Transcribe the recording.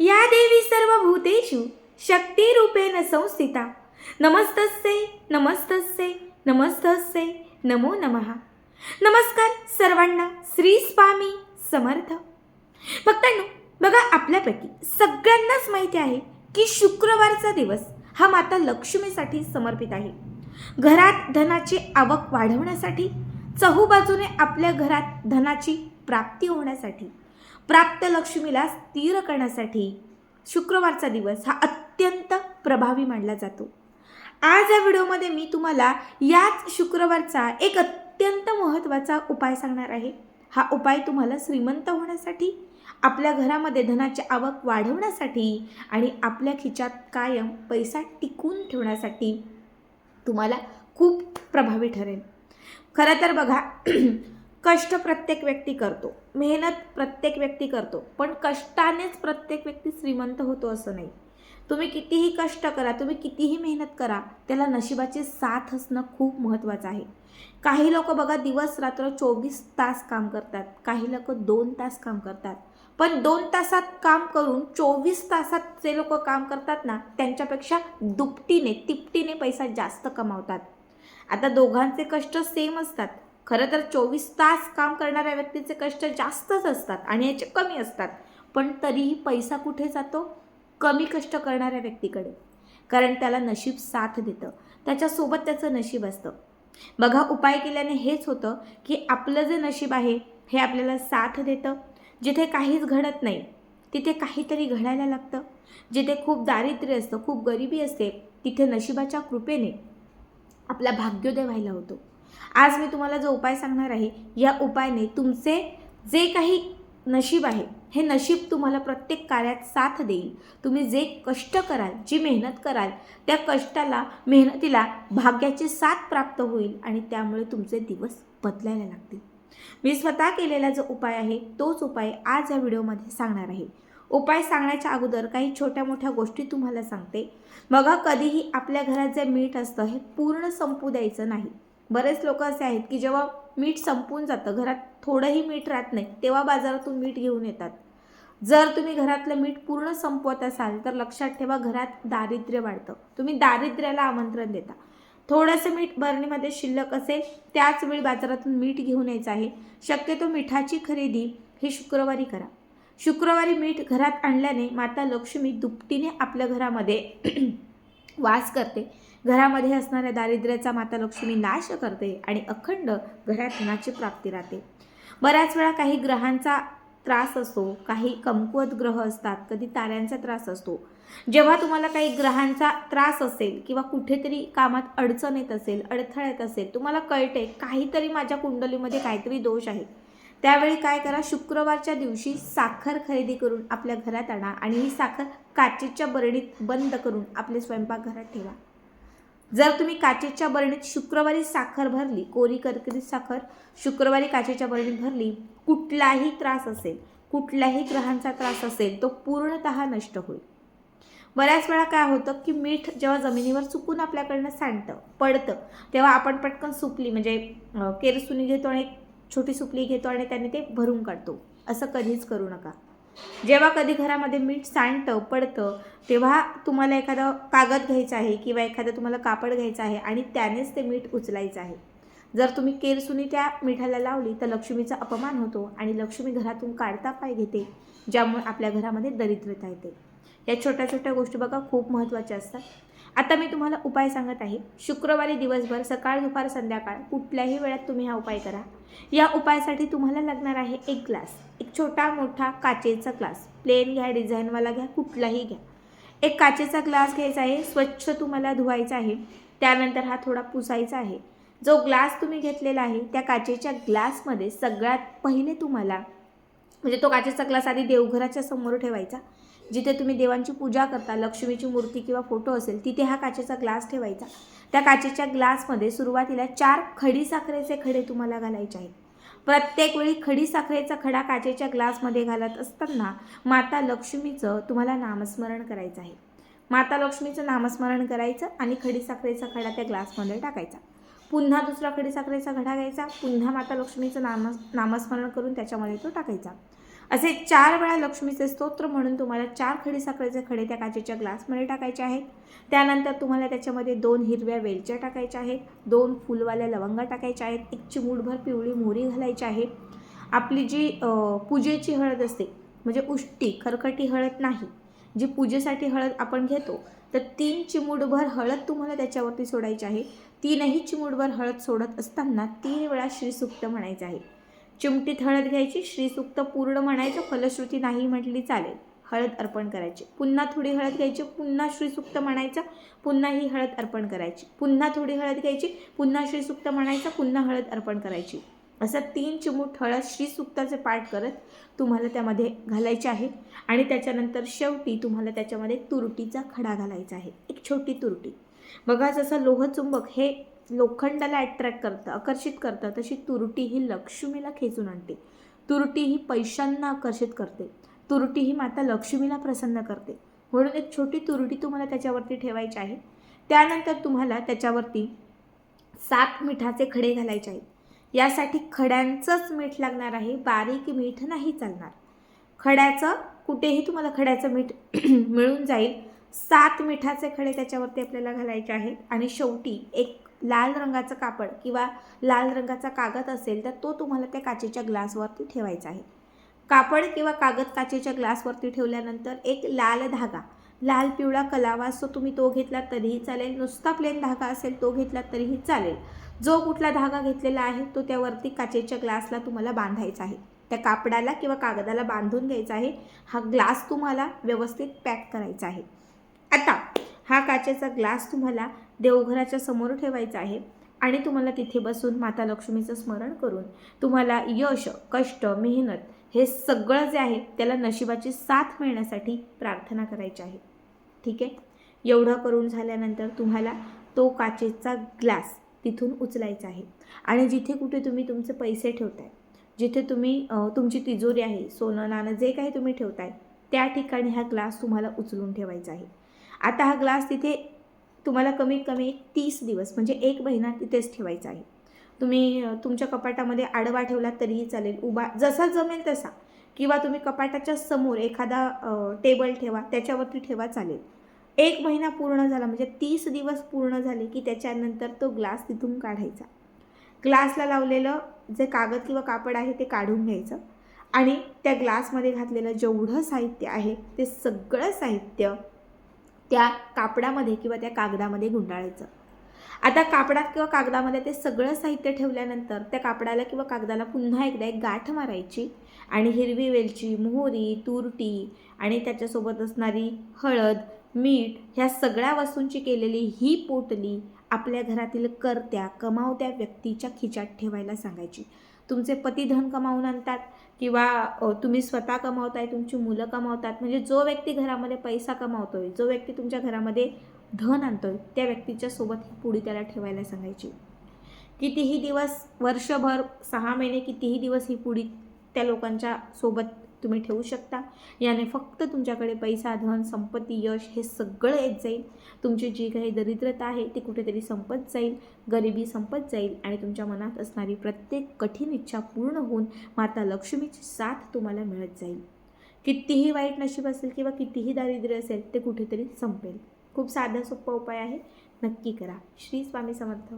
या देवी सर्व भूतेषु शक्तिरूपेण संस्थिता। नमस्तस्ये नमस्तस्ये नमस्तस्ये नमो नमः। नमस्कार सर्वांना श्री स्वामी समर्थ। भक्तांनो बघा आपल्यापैकी सगळ्यांनाच माहिती आहे की शुक्रवारचा दिवस हा माता लक्ष्मीसाठी समर्पित आहे. घरात धनाची आवक वाढवण्यासाठी चहूबाजूने आपल्या घरात धनाची प्राप्ती होण्यासाठी प्राप्त लक्ष्मीला स्थिर करण्यासाठी शुक्रवारचा दिवस हा अत्यंत प्रभावी मानला जातो. आज या व्हिडिओमध्ये मी तुम्हाला याच शुक्रवारचा एक अत्यंत महत्त्वाचा उपाय सांगणार आहे. हा उपाय तुम्हाला श्रीमंत होण्यासाठी आपल्या घरामध्ये धनाची आवक वाढवण्यासाठी आणि आपल्या खिच्यात कायम पैसा टिकून ठेवण्यासाठी तुम्हाला खूप प्रभावी ठरेल. खरं तर बघा कष्ट प्रत्येक व्यक्ती करतो. मेहनत प्रत्येक व्यक्ती करतो. पण कष्टानेच प्रत्येक व्यक्ती श्रीमंत होतो असं नाही. तुम्ही कितीही कष्ट करा तुम्ही कितीही मेहनत करा त्याला नशिबाची साथ असणं खूप महत्त्वाचं आहे. काही लोक बघा दिवस रात्र चोवीस तास काम करतात. काही लोक दोन तास काम करतात. पण दोन तासात काम करून चोवीस तासात जे लोक काम करतात ना त्यांच्यापेक्षा दुपटीने तिपटीने पैसा जास्त कमावतात. आता दोघांचे कष्ट सेम असतात. खरं तर चोवीस तास काम करणाऱ्या व्यक्तीचे कष्ट जास्तच असतात आणि याचे कमी असतात. पण तरीही पैसा कुठे जातो? कमी कष्ट करणाऱ्या व्यक्तीकडे. कारण त्याला नशीब साथ देतं. त्याच्यासोबत त्याचं नशीब असतं. बघा उपाय केल्याने हेच होतं की आपलं जे नशीब आहे हे आपल्याला साथ देतं. जिथे काहीच घडत नाही तिथे काहीतरी घडायला लागतं. जिथे खूप दारिद्र्य असतं खूप गरिबी असते तिथे नशिबाच्या कृपेने आपला भाग्योदय व्हायला होतो. आज मी तुम्हाला जो उपाय सांगणार आहे या उपायाने तुमचे जे काही नशीब आहे हे नशीब तुम्हाला प्रत्येक कार्यात साथ देईल. तुम्ही जे कष्ट कराल जी मेहनत कराल त्या कष्टाला मेहनतीला भाग्याची साथ प्राप्त होईल आणि त्यामुळे तुमचे दिवस बदलायला लागतील. मी स्वतः केलेला जो उपाय आहे तोच उपाय आज या व्हिडिओमध्ये सांगणार आहे. उपाय सांगण्याच्या अगोदर काही छोट्या मोठ्या गोष्टी तुम्हाला सांगते. बघा कधीही आपल्या घरात जे मीठ असतं हे पूर्ण संपू द्यायचं नाही. बरेच लोक असे आहेत की जेव्हा मीठ संपून जातं घरात थोडंही मीठ राहत नाही तेव्हा बाजारातून मीठ घेऊन येतात. जर तुम्ही घरातलं मीठ पूर्ण संपवत असाल तर लक्षात ठेवा घरात दारिद्र्य वाढतं. तुम्ही दारिद्र्याला आमंत्रण देता. थोडंसं मीठ बरणीमध्ये शिल्लक असेल त्याच वेळी बाजारातून मीठ घेऊन यायचं आहे. शक्यतो मिठाची खरेदी ही शुक्रवारी करा. शुक्रवारी मीठ घरात आणल्याने माता लक्ष्मी दुपटीने आपल्या घरामध्ये वास करते. घरामध्ये असणाऱ्या दारिद्र्याचा माता लक्ष्मी नाश करते आणि अखंड घरात धनाची प्राप्ती राहते? बऱ्याच वेळा काही ग्रहांचा त्रास असतो काही कमकुवत ग्रह असतात कधी ताऱ्यांचा त्रास असतो. जेव्हा तुम्हाला काही ग्रहांचा त्रास असेल किंवा कुठेतरी कामात अडचण येत असेल अडथळा येत असेल तुम्हाला कळते काहीतरी माझ्या कुंडलीमध्ये काहीतरी दोष आहे. त्यावेळी काय करा शुक्रवारच्या दिवशी साखर खरेदी करून आपल्या घरात आणा आणि ही साखर काचेच्या बरणीत बंद करून आपले स्वयंपाकघरात ठेवा. जर तुम्ही काचेच्या बरणीत शुक्रवारी साखर भरली कोरी करकरीत साखर शुक्रवारी काचेच्या बरणीत भरली कुठलाही त्रास असेल कुठल्याही ग्रहांचा त्रास असेल तो पूर्णतः नष्ट होईल. बऱ्याच वेळा काय होतं की मीठ जेव्हा जमिनीवर चुकून आपल्याकडनं सांडतं पडतं तेव्हा आपण पटकन सुपली म्हणजे केरसुनी घेतो आणि छोटी सुपली घेतो आणि त्याने ते भरून काढतो. असं कधीच करू नका. जेव्हा कधी घरामध्ये मीठ सांडतं पडतं तेव्हा तुम्हाला एखादं कागद घ्यायचा आहे किंवा एखादं तुम्हाला कापड घ्यायचं आहे आणि त्यानेच ते मीठ उचलायचं आहे. जर तुम्ही केरसुनी त्या मिठाला लावली तर लक्ष्मीचा अपमान होतो आणि लक्ष्मी घरातून काढता पाय घेते ज्यामुळे आपल्या घरामध्ये दरिद्रता येते. या छोट्या छोट्या गोष्टी बघा खूप महत्त्वाच्या असतात. आता मी तुम्हाला उपाय सांगत आहे. शुक्रवारी दिवसभर सकाळ दुपार संध्याकाळ कुठल्याही वेळात तुम्ही हा उपाय करा. या उपायासाठी तुम्हाला लागणार आहे एक ग्लास एक छोटा मोठा काचेचा ग्लास. प्लेन घ्या डिझाईनवाला घ्या कुठलाही घ्या. एक काचेचा ग्लास घ्यायचा आहे स्वच्छ तुम्हाला धुवायचा आहे त्यानंतर हा थोडा पुसायचा आहे. जो ग्लास तुम्ही घेतलेला आहे त्या काचेच्या ग्लासमध्ये सगळ्यात पहिले तुम्हाला म्हणजे तो काचेचा ग्लास आधी देवघराच्या समोर ठेवायचा. जिथे तुम्ही देवांची पूजा करता लक्ष्मीची मूर्ती किंवा फोटो असेल तिथे हा काचेचा ग्लास ठेवायचा. त्या काचेच्या ग्लासमध्ये सुरुवातीला चार खडी साखरेचे खडे तुम्हाला घालायचे आहेत. प्रत्येक वेळी खडी साखरेचा खडा काचेच्या ग्लासमध्ये घालत असताना माता लक्ष्मीचं तुम्हाला नामस्मरण करायचं आहे. माता लक्ष्मीचं नामस्मरण करायचं आणि खडी साखरेचा खडा त्या ग्लासमध्ये टाकायचा. पुन्हा दुसरा खडी साखरेचा घडा घ्यायचा. पुन्हा माता लक्ष्मीचं नाम नामस्मरण करून त्याच्यामध्ये तो टाकायचा. असे चार वेळा लक्ष्मीचे स्तोत्र म्हणून तुम्हाला चार खडी साखरेचे खडे त्या काचेच्या ग्लासमध्ये टाकायचे आहेत. त्यानंतर तुम्हाला त्याच्यामध्ये दोन हिरव्या वेलच्या टाकायच्या आहेत दोन फुलवाल्या लवंगा टाकायच्या आहेत एक चिमूटभर पिवळी मोहरी घालायची आहे. आपली जी पूजेची हळद असते म्हणजे उष्टी खरखटी हळद नाही जी पूजेसाठी हळद आपण घेतो तर तीन चिमूटभर हळद तुम्हाला त्याच्यावरती सोडायची आहे. तीनही चिमूटभर हळद सोडत असताना तीन वेळा श्रीसुक्त म्हणायचं आहे. चिमटीत हळद घ्यायची श्रीसुक्त पूर्ण म्हणायचं फलश्रुती नाही म्हटली चालेल. हळद अर्पण करायची. पुन्हा थोडी हळद घ्यायची पुन्हा श्रीसुक्त म्हणायचं पुन्हा ही हळद अर्पण करायची. पुन्हा थोडी हळद घ्यायची पुन्हा श्रीसुक्त म्हणायचं पुन्हा हळद अर्पण करायची. असं तीन चिमूट हळद श्रीसुक्ताचे पाठ करत तुम्हाला त्यामध्ये घालायचे आहे. आणि त्याच्यानंतर शेवटी तुम्हाला त्याच्यामध्ये तुरटीचा खडा घालायचा आहे. एक छोटी तुरटी. बघा जसं लोहचुंबक हे लोखंडाला अट्रॅक्ट करतं आकर्षित करतं तशी तुरटी ही लक्ष्मीला खेचून आणते. तुरटी ही पैशांना आकर्षित करते. तुरटी ही माता लक्ष्मीला प्रसन्न करते. म्हणून एक छोटी तुरटी तुम्हाला त्याच्यावरती ठेवायची आहे. त्यानंतर तुम्हाला त्याच्यावरती सात मिठाचे खडे घालायचे आहेत. यासाठी खड्यांचंच मीठ लागणार आहे. बारीक मीठ नाही चालणार. खड्याचं कुठेही तुम्हाला खड्याचं मीठ मिळून जाईल. सात मिठाचे खडे त्याच्यावरती आपल्याला घालायचे आहेत. आणि शेवटी एक लाल रंगाचं कापड किंवा लाल रंगाचा कागद असेल तर तो तुम्हाला त्या काचेच्या ग्लासवरती ठेवायचा आहे. कापड किंवा कागद काचेच्या ग्लासवरती ठेवल्यानंतर एक लाल धागा लाल पिवळा कलावा असतो तुम्ही तो घेतला तरीही चालेल. नुसता प्लेन धागा असेल तो घेतला तरीही चालेल. जो कुठला धागा घेतलेला आहे तो त्यावरती काचेच्या ग्लासला तुम्हाला बांधायचा आहे. त्या कापडाला किंवा कागदाला बांधून घ्यायचा आहे. हा ग्लास तुम्हाला व्यवस्थित पॅक करायचा आहे. आता हा काचेचा ग्लास तुम्हाला देवघराच्या समोर ठेवायचं आहे. आणि तुम्हाला तिथे बसून माता लक्ष्मीचं स्मरण करून तुम्हाला यश कष्ट मेहनत हे सगळं जे आहे त्याला नशिबाची साथ मिळण्यासाठी प्रार्थना करायची आहे. ठीक आहे? एवढं करून झाल्यानंतर तुम्हाला तो काचेचा ग्लास तिथून उचलायचा आहे. आणि जिथे कुठे तुम्ही तुमचे पैसे ठेवताय जिथे तुम्ही तुमची तिजोरी आहे सोनं नाणं जे काही तुम्ही ठेवताय त्या ठिकाणी हा ग्लास तुम्हाला उचलून ठेवायचा आहे. आता हा ग्लास तिथे तुम्हाला कमीत कमी तीस दिवस म्हणजे एक महिना तिथेच ठेवायचा आहे. तुम्ही तुमच्या कपाटामध्ये आडवा ठेवला तरीही चालेल. उभा जसा जमेल तसा. किंवा तुम्ही कपाटाच्या समोर एखादा टेबल ठेवा त्याच्यावरती ठेवा चालेल. एक महिना पूर्ण झाला म्हणजे तीस दिवस पूर्ण झाले की त्याच्यानंतर तो ग्लास तिथून काढायचा. ग्लासला लावलेलं जे कागद किंवा कापड आहे ते काढून घ्यायचं. आणि त्या ग्लासमध्ये घातलेलं जेवढं साहित्य आहे ते सगळं साहित्य त्या कापडामध्ये किंवा त्या कागदामध्ये गुंडाळायचं. आता कापडात किंवा कागदामध्ये ते सगळं साहित्य ठेवल्यानंतर त्या कापडाला किंवा कागदाला पुन्हा एकदा एक गाठ मारायची आणि हिरवी वेलची मोहरी तुरटी आणि त्याच्यासोबत असणारी हळद मीठ ह्या सगळ्या वस्तूंची केलेली ही पोटली आपल्या घरातील करत्या कमावत्या व्यक्तीच्या खिचात ठेवायला सांगायची. तुमचे पती धन कमावून आणतात किंवा तुम्ही स्वतः कमावताय तुमची मुलं कमावतात म्हणजे जो व्यक्ती घरामध्ये पैसा कमावतोय जो व्यक्ती तुमच्या घरामध्ये धन आणतोय त्या व्यक्तीच्या सोबत ही पुढी त्याला ठेवायला सांगायची. कितीही दिवस वर्षभर सहा महिने कितीही दिवस ही पुढी त्या लोकांच्या सोबत तुम्ही ठेवू शकता. याने फक्त तुमच्याकडे पैसा धन संपत्ती यश हे सगळं येत जाईल. तुमची जी काही दरिद्रता आहे ती कुठेतरी संपत जाईल गरिबी संपत जाईल आणि तुमच्या मनात असणारी प्रत्येक कठीण इच्छा पूर्ण होऊन माता लक्ष्मीची साथ तुम्हाला मिळत जाईल. कितीही वाईट नशीब असेल किंवा कितीही दारिद्र्य असेल ते कुठेतरी संपेल. खूप साधा सोपा उपाय आहे. नक्की करा. श्री स्वामी समर्थ.